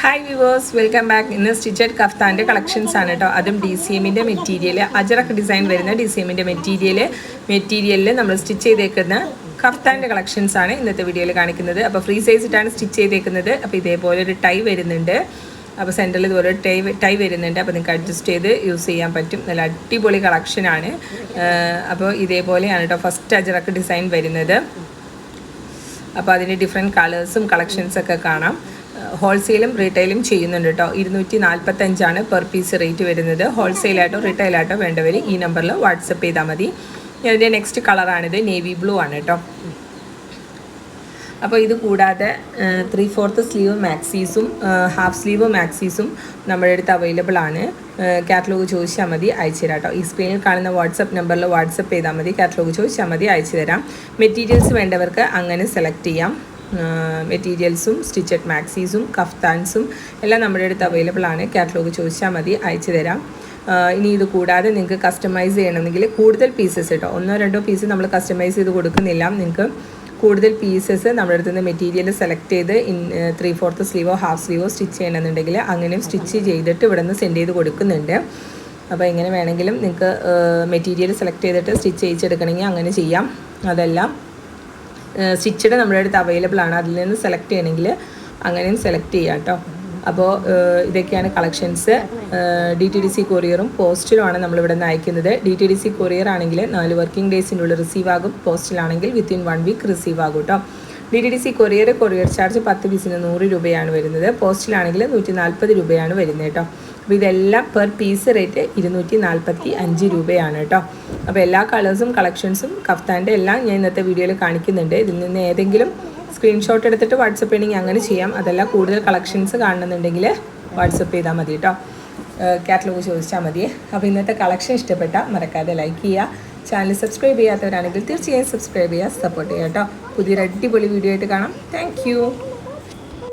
Hi viewers welcome back ഇന്ന് stitched കഫ്താന്റെ collections ആണ് കേട്ടോ അതും ഡി സി എമ്മിന്റെ മെറ്റീരിയൽ അജറക്ക് ഡിസൈൻ വരുന്ന ഡി സി എമ്മിന്റെ മെറ്റീരിയൽ മെറ്റീരിയലിൽ നമ്മൾ സ്റ്റിച്ച് ചെയ്തേക്കുന്ന കഫ്താന്റെ കളക്ഷൻസ് ആണ് ഇന്നത്തെ വീഡിയോയിൽ കാണിക്കുന്നത്. അപ്പോൾ ഫ്രീ സൈസ് ഇട്ടാണ് സ്റ്റിച്ച് ചെയ്തേക്കുന്നത്. അപ്പോൾ ഇതേപോലെ ഒരു ടൈ വരുന്നുണ്ട്. അപ്പോൾ സെന്ററിൽ ഇതുപോലെ ടൈ ടൈ വരുന്നുണ്ട്. അപ്പോൾ നിങ്ങൾക്ക് അഡ്ജസ്റ്റ് ചെയ്ത് യൂസ് ചെയ്യാൻ പറ്റും. നല്ല അടിപൊളി കളക്ഷനാണ് അപ്പോൾ ഇതേപോലെയാണ് കേട്ടോ ഫസ്റ്റ് അജറക്ക് ഡിസൈൻ വരുന്നത്. അപ്പോൾ അതിന്റെ ഡിഫറെന്റ് കളേഴ്സും കളക്ഷൻസൊക്കെ കാണാം. ഹോൾസെയിലും റീറ്റെയിലും ചെയ്യുന്നുണ്ട് കേട്ടോ ഇരുന്നൂറ്റി നാൽപ്പത്തഞ്ചാണ് പെർ പീസ് റേറ്റ് വരുന്നത്. ഹോൾസെയിലായിട്ടോ റീറ്റെയിലായിട്ടോ വേണ്ടവർ ഈ നമ്പറിൽ വാട്സപ്പ് ചെയ്താൽ മതി. ഇതിന്റെ നെക്സ്റ്റ് കളറാണിത് നേവി ബ്ലൂ ആണ് കേട്ടോ അപ്പോൾ ഇത് കൂടാതെ ത്രീ ഫോർത്ത് സ്ലീവ് മാക്സീസും ഹാഫ് സ്ലീവ് മാക്സീസും നമ്മുടെ അടുത്ത് അവൈലബിൾ ആണ്. കാറ്റലോഗ് ചോദിച്ചാൽ മതി അയച്ചു തരാം കേട്ടോ ഈ സ്ക്രീനിൽ കാണുന്ന വാട്സപ്പ് നമ്പറിൽ വാട്സപ്പ് ചെയ്താൽ മതി കാറ്റലോഗ് ചോദിച്ചാൽ മതി അയച്ചു തരാം. മെറ്റീരിയൽസ് വേണ്ടവർക്ക് അങ്ങനെ സെലക്ട് ചെയ്യാം. മെറ്റീരിയൽസും സ്റ്റിച്ചഡ് മാക്സീസും കഫ്താൻസും എല്ലാം നമ്മുടെ അടുത്ത് അവൈലബിൾ ആണ്. കാറ്റലോഗ് ചോദിച്ചാൽ മതി അയച്ചു തരാം. ഇനി ഇത് കൂടാതെ നിങ്ങൾക്ക് കസ്റ്റമൈസ് ചെയ്യണമെങ്കിൽ കൂടുതൽ പീസസ് കേട്ടോ ഒന്നോ രണ്ടോ പീസ് നമ്മൾ കസ്റ്റമൈസ് ചെയ്ത് കൊടുക്കുന്നില്ല. നിങ്ങൾക്ക് കൂടുതൽ പീസസ് നമ്മുടെ അടുത്ത് നിന്ന് മെറ്റീരിയൽ സെലക്ട് ചെയ്ത് ഇൻ ത്രീ ഫോർത്ത് സ്ലീവോ ഹാഫ് സ്ലീവോ സ്റ്റിച്ച് ചെയ്യണമെന്നുണ്ടെങ്കിൽ അങ്ങനെയും സ്റ്റിച്ച് ചെയ്തിട്ട് ഇവിടെ നിന്ന് സെൻഡ് ചെയ്ത് കൊടുക്കുന്നുണ്ട്. അപ്പോൾ എങ്ങനെ വേണമെങ്കിലും നിങ്ങൾക്ക് മെറ്റീരിയൽ സെലക്ട് ചെയ്തിട്ട് സ്റ്റിച്ച് ചെയ്യിച്ചെടുക്കണമെങ്കിൽ അങ്ങനെ ചെയ്യാം. അതെല്ലാം സ്റ്റിച്ചഡ് നമ്മുടെ അടുത്ത് അവൈലബിൾ ആണ്. അതിൽ നിന്ന് സെലക്ട് ചെയ്യണമെങ്കിൽ അങ്ങനെയും സെലക്ട് ചെയ്യാം കേട്ടോ. അപ്പോൾ ഇതൊക്കെയാണ് collections D T D C കൊറിയറും പോസ്റ്റിലുമാണ് നമ്മളിവിടെ നിന്ന് അയക്കുന്നത്. D T D C courier ആണെങ്കിൽ നാല് വർക്കിംഗ് ഡേയ്സിനുള്ളിൽ റിസീവ് ആകും. പോസ്റ്റിലാണെങ്കിൽ വിത്തിൻ വൺ വീക്ക് റിസീവ് ആകും കേട്ടോ. D T D C courier courier charge പത്ത് പീസിന് നൂറ് രൂപയാണ് വരുന്നത്. പോസ്റ്റിലാണെങ്കിൽ നൂറ്റി നാൽപ്പത് രൂപയാണ് വരുന്നത് കേട്ടോ. അപ്പോൾ ഇതെല്ലാം പെർ പീസ് റേറ്റ് ഇരുന്നൂറ്റി നാൽപ്പത്തി അഞ്ച് രൂപയാണ് കേട്ടോ. അപ്പോൾ എല്ലാ കളേഴ്സും കളക്ഷൻസും കഫ്താന്റെ എല്ലാം ഞാൻ ഇന്നത്തെ വീഡിയോയിൽ കാണിക്കുന്നുണ്ട്. ഇതിൽ നിന്ന് ഏതെങ്കിലും സ്ക്രീൻഷോട്ട് എടുത്തിട്ട് വാട്സപ്പ് ചെയ്യണമെങ്കിൽ അങ്ങനെ ചെയ്യാം. അതല്ല കൂടുതൽ കളക്ഷൻസ് കാണുന്നുണ്ടെങ്കിൽ വാട്സപ്പ് ചെയ്താൽ മതി കേട്ടോ. കാറ്റലോഗ് ചോദിച്ചാൽ മതി. അപ്പോൾ ഇന്നത്തെ കളക്ഷൻ ഇഷ്ടപ്പെട്ടാൽ മറക്കാതെ ലൈക്ക് ചെയ്യുക. ചാനൽ സബ്സ്ക്രൈബ് ചെയ്യാത്തവരാണെങ്കിൽ തീർച്ചയായും സബ്സ്ക്രൈബ് ചെയ്യുക സപ്പോർട്ട് ചെയ്യുക കേട്ടോ. പുതിയൊരു അടിപൊളി വീഡിയോ ആയിട്ട് കാണാം. താങ്ക്